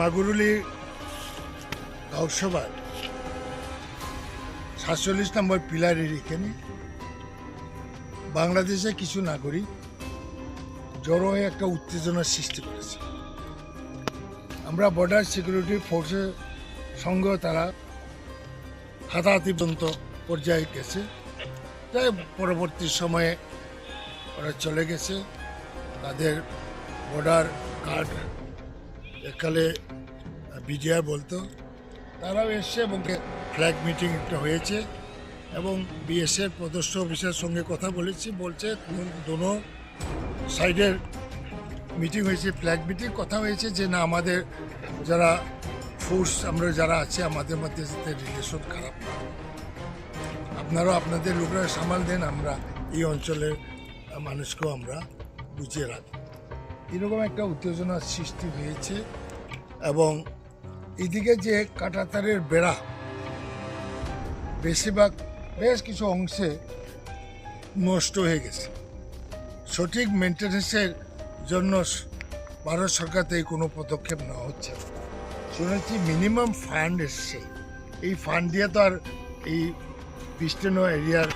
মাগুরুলি গাঁওসভার সাতচল্লিশ নম্বর পিলারের এখানে বাংলাদেশে কিছু নাগরিক জড়ো হয়ে একটা উত্তেজনার সৃষ্টি করেছে। আমরা বর্ডার সিকিউরিটি ফোর্সের সঙ্গেও তারা হাতাহাতি পর্যন্ত পর্যায়ে গেছে। তাই পরবর্তী সময়ে ওরা চলে গেছে। তাদের বর্ডার গার্ড একালে বিজয়া বলতো, তারাও এসছে এবং ফ্ল্যাগ মিটিং একটা হয়েছে এবং বিএসএফ পদস্থ অফিসের সঙ্গে কথা বলেছি, বলছে দোনো সাইডের মিটিং হয়েছে, ফ্ল্যাগ মিটিং, কথা হয়েছে যে না, আমাদের যারা ফোর্স, আমরা যারা আছে, আমাদের মধ্যে যাতে রিলেশন খারাপ না আপনারাও আপনাদের লোকরা সামাল দেন, আমরা এই অঞ্চলের মানুষকেও আমরা বুঝিয়ে রাখি এরকম একটা উত্তেজনার সৃষ্টি হয়েছে এবং এদিকে যে কাটাতারের বেড়া, বেশিরভাগ বেশ কিছু অংশে নষ্ট হয়ে গেছে। সঠিক মেনটেন্যান্সের জন্য ভারত সরকার কোনো পদক্ষেপ নেওয়া হচ্ছে। শুনেছি মিনিমাম ফান্ড এসছে। এই ফান্ড দিয়ে তো আর এই বিস্তীর্ণ এরিয়ার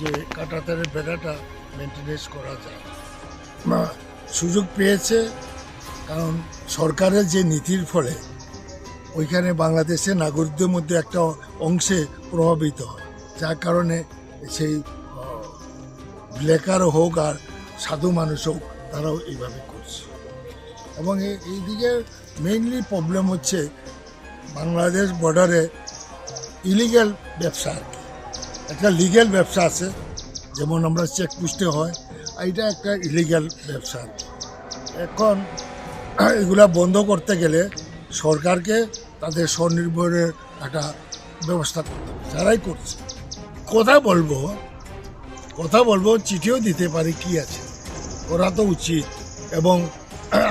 যে কাটাতারের বেড়াটা মেনটেনেন্স করা যায় না। সুযোগ পেয়েছে, কারণ সরকারের যে নীতির ফলে ওইখানে বাংলাদেশের নাগরিকদের মধ্যে একটা অংশে প্রভাবিত হয়। যার কারণে সেই ব্লেকার হোক আর সাধু মানুষ হোক, তারাও এইভাবে করছে। এবং এই- এইদিকে মেইনলি প্রবলেম হচ্ছে বাংলাদেশ বর্ডারে ইলিগ্যাল ব্যবসা আর কি। একটা লিগ্যাল ব্যবসা আছে, যেমন আমরা চেক পুষতে হয় এটা একটা ইলিগ্যাল ব্যবসা। এখন এগুলা বন্ধ করতে গেলে সরকারকে তাদের স্বনির্ভরের একটা ব্যবস্থা করতে হবে। যারাই করছে। কথা বলব কথা বলব, চিঠিও দিতে পারি কি আছে। ওরা তো উচিত। এবং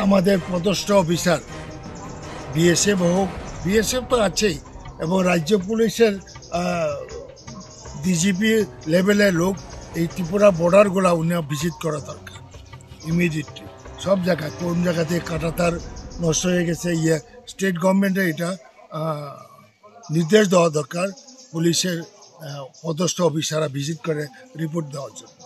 আমাদের পদস্থ অফিসার, বিএসএফ হোক, বিএসএফ তো আছেই। এবং রাজ্য পুলিশের ডিজিপি লেভেলের লোক এই ত্রিপুরা বর্ডারগুলো উনি ভিজিট করা দরকার ইমিডিয়েটলি সব জায়গায়, কোন জায়গাতে কাটাতার নষ্ট হয়ে গেছে ইয়ে স্টেট গভর্নমেন্টে এটা নির্দেশ দেওয়া দরকার, পুলিশের পদস্থ অফিসাররা ভিজিট করে রিপোর্ট দেওয়ার জন্য।